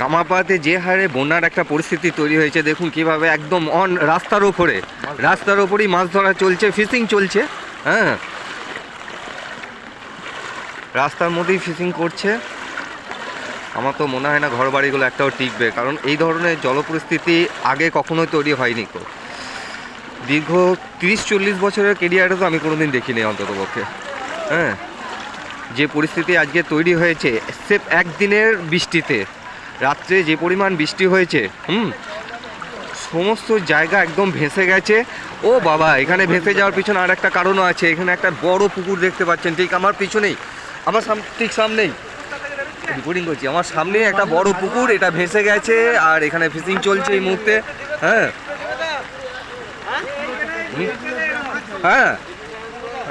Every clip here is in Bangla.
কামাপাতে যে হারে বন্যার একটা পরিস্থিতি তৈরি হয়েছে, দেখুন কীভাবে একদম অন রাস্তার ওপরে রাস্তার ওপরেই মাছ ধরা চলছে ফিশিং চলছে হ্যাঁ। রাস্তার মধ্যেই ফিশিং করছে। আমার তো মনে হয় না ঘর বাড়িগুলো একটাও টিকবে, কারণ এই ধরনের জল পরিস্থিতি আগে কখনোই তৈরি হয়নি তো। দীর্ঘ তিরিশ চল্লিশ বছরের কেরিয়ারে তো আমি কোনোদিন দেখিনি অন্তত পক্ষে হ্যাঁ। যে পরিস্থিতি আজকে তৈরি হয়েছে, সেফ একদিনের বৃষ্টিতে রাত্রে যে পরিমাণ বৃষ্টি হয়েছে, হুম, সমস্ত জায়গা একদম ভেসে গেছে। ও বাবা, এখানে ভেসে যাওয়ার পিছনে আর একটা কারণও আছে। এখানে একটা বড় পুকুর দেখতে পাচ্ছেন, ঠিক আমার পিছনেই, আমার সাম ঠিক সামনেই। রিপোর্টিং করছি, আমার সামনেই একটা বড় পুকুর, এটা ভেসে গেছে আর এখানে ফিশিং চলছে এই মুহূর্তে হ্যাঁ। হ্যাঁ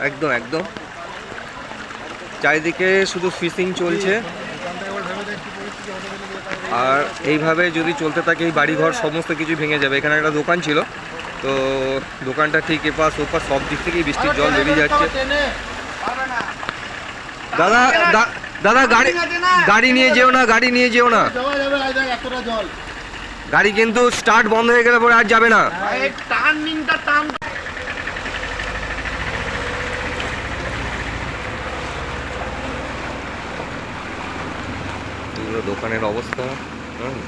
একদম একদম। চারিদিকে শুধু ফিশিং চলছে। আর এইভাবে যদি চলতে থাকে, এই বাড়িঘর সমস্ত কিছু ভেঙে যাবে। এখানে একটা দোকান ছিল। তো দোকানটা ঠিক এপাশ ওপাশ সব দিক থেকেই বৃষ্টির জল বেরিয়ে যাচ্ছে। দাদা দাদা, গাড়ি গাড়ি নিয়ে যেও না, গাড়ি নিয়ে যেও না। গাড়ি কিন্তু স্টার্ট বন্ধ হয়ে গেলে পরে আর যাবে না। টার্নিংটা টার্ন দোকানের অবস্থা হুম।